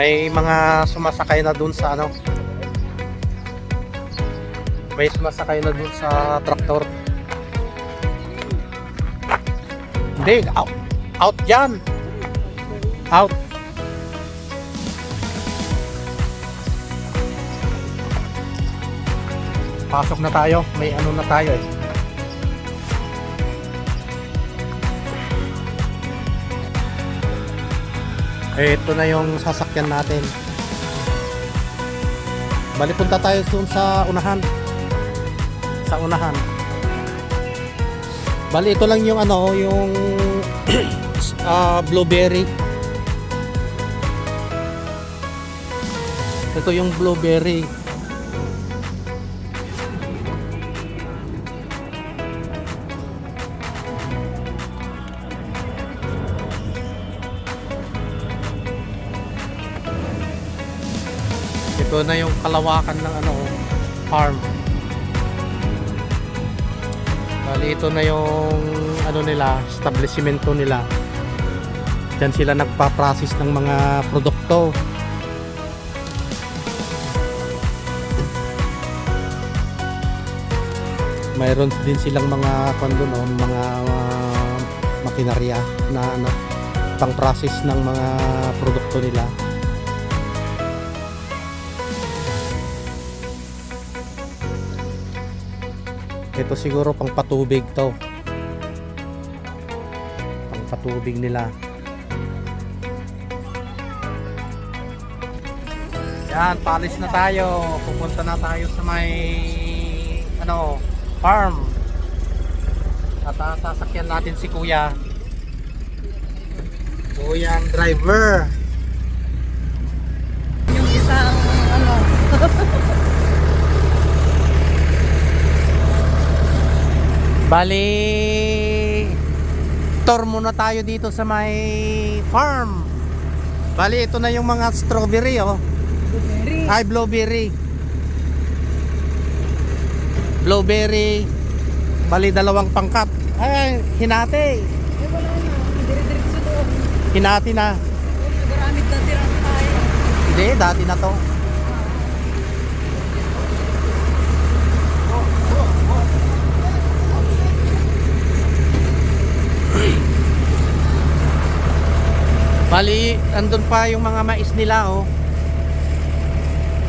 May mga sumasakay na dun sa ano. May sumasakay na dun sa traktor. Hindi, out. Out dyan. Out. Pasok na tayo. May ano na tayo eh. Ito na yung sasakyan natin. Bali punta tayo dun sa unahan. Sa unahan. Bali ito lang yung ano, yung ah, blueberry. Ito yung blueberry. Ito na yung kalawakan ng ano, farm. Bali ito na yung ano nila, establishmento nila. Diyan sila nagpa-process ng mga produkto. Mayroon din silang mga kondo no, mga uh, makinarya na ano, pang-process ng mga produkto nila. Ito siguro pang patubig to. Pang patubig nila. Yan, palis na tayo. Pupunta na tayo sa may ano, farm. At sasakyan natin si Kuya. Kuya ang driver. Yung isang ano, Bali, tour muna tayo dito sa may farm. Bali, ito na yung mga strawberry, oh. blueberry. Ay, blueberry. Blueberry. Bali, dalawang pangkat. Ay, hinati. Eh wala na. Hinati na. Nagaramit na tirang tayo. Hindi, dati na to. Bali, andun pa yung mga mais nila, oh.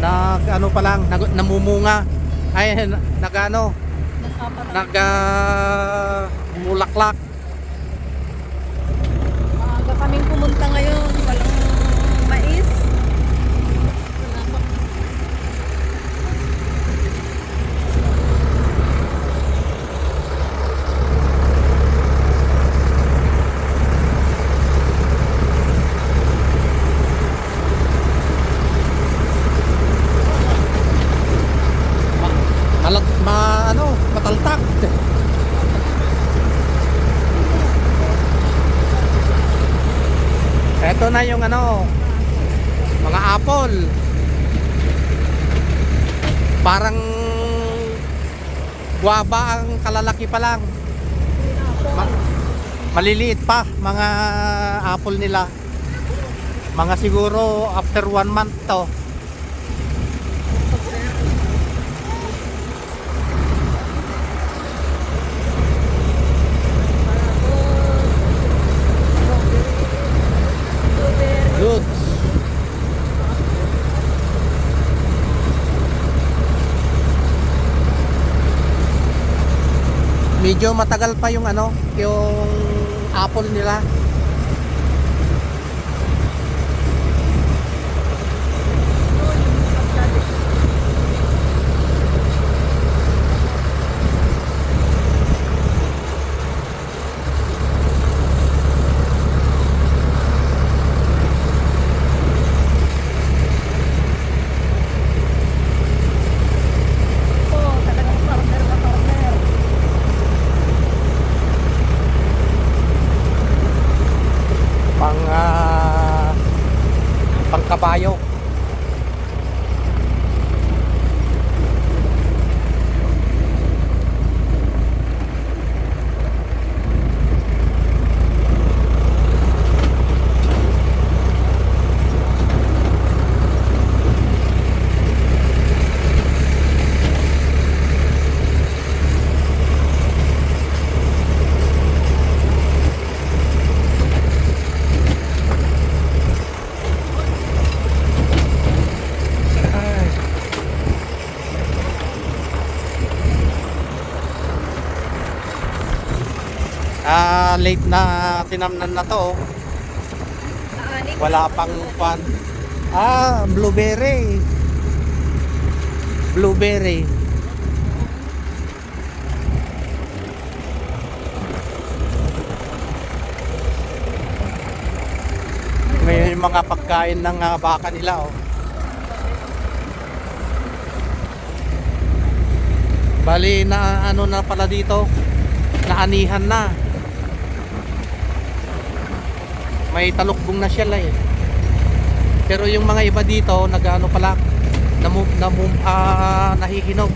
Nag, ano pa lang, nag, namumunga. Ay, na- nag, ano, nag, ah, mulaklak. Maaga kaming pumunta ngayon. Walang mais. Wala pa. Malat, ma, ano, mataltak. Eto na yung ano, mga apple. Parang guava ang kalalaki pa lang. Ma- maliliit pa mga apple nila. Mga siguro after one month to. Blueberry. Good. Medyo matagal pa yung ano, yung apple nila. kabayo. Late na tinamnan na to. oh. Wala pang pan. Ah, blueberry. Blueberry. May mga pagkain ng ah, baka nila oh. Bali na ano na pala dito. Naanihan na. May talukbong na siya eh. Pero yung mga iba dito, nag-ano pala, namu, namu, ah, nahihinog.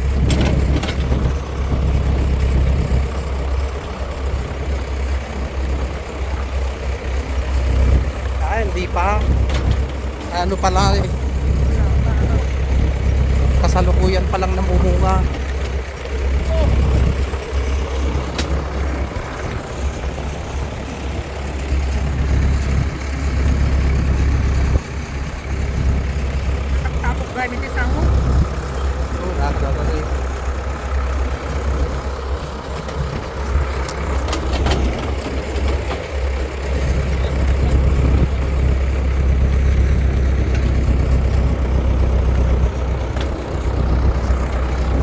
Ah, hindi pa. Ano pala eh. Kasalukuyan pa lang namumunga. Tapos gamit yung sango. Oh, nagdadali.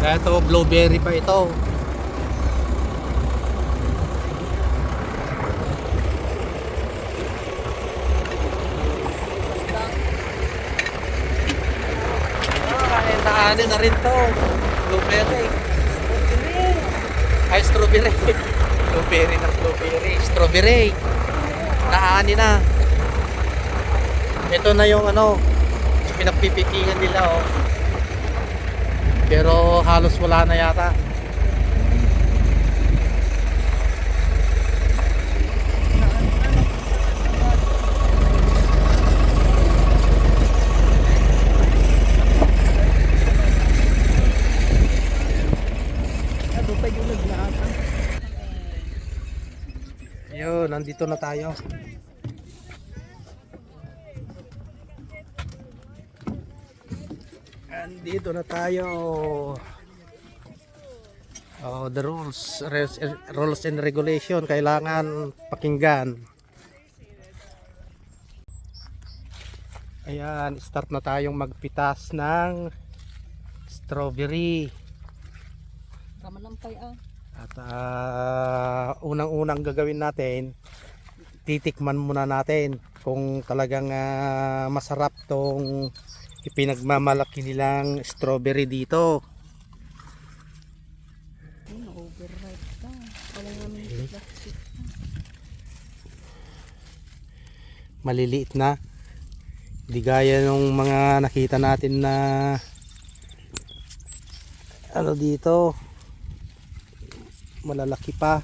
Ito, blueberry pa ito. Naanin na rin to. Blueberry. Ay, strawberry. blueberry na blueberry. Strawberry. Naani na. Ito na yung ano, pinagpipitingan nila oh. Pero halos wala na yata. Ano pa yung naglaka? Yun, nandito na tayo. Andito na tayo. Oh, the rules, rules and regulation kailangan pakinggan. Ayan, start na tayong magpitas ng strawberry. Kamalampay ah. At ah, unang-unang gagawin natin, titikman muna natin kung talagang ah, masarap tong ipinagmamalaki nilang strawberry dito. Ay, na-overripe ka. Wala namin plastic. Maliliit na. Di gaya nung mga nakita natin na ano dito malalaki pa.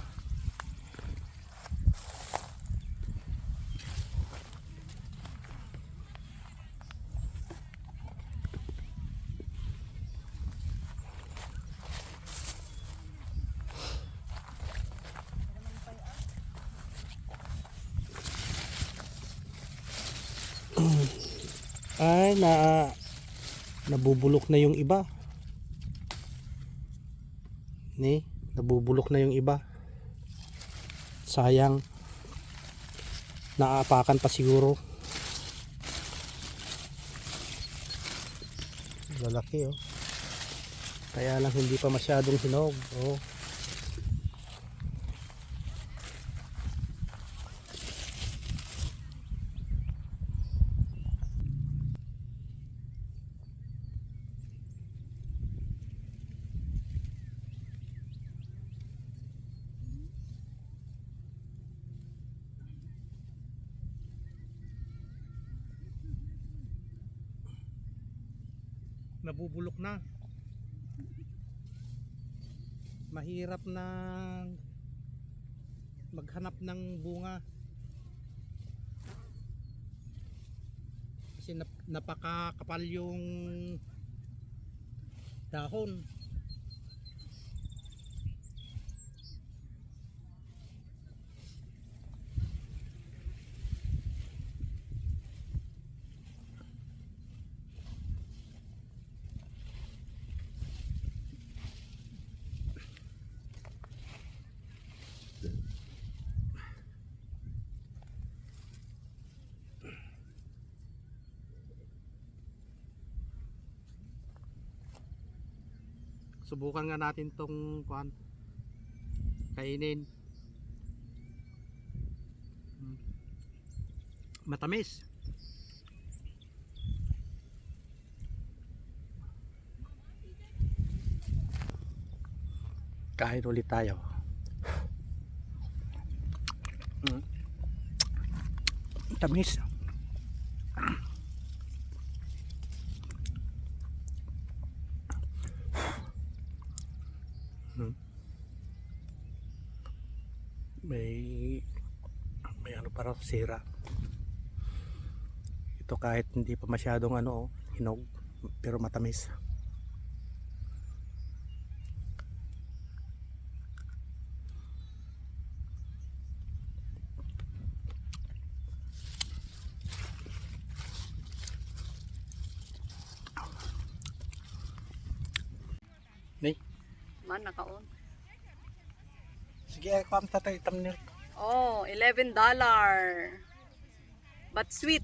Ay, na nabubulok na yung iba. Ni, nabubulok na yung iba. Sayang. Naapakan pa siguro. Lalaki oh. Kaya lang hindi pa masyadong hinog. Oh. Nabubulok na. Mahirap na maghanap ng bunga. Kasi nap- napakakapal yung dahon Subukan nga natin tong kuan kainin. Hmm. Matamis. Kain ulit tayo. Mm. Tamis. Mm. May may ano para sira. Ito kahit hindi pa masyadong ano oh, hinog pero matamis. Man, naka-on. Sige, ang tatay thumbnail. Oh, $11. But sweet.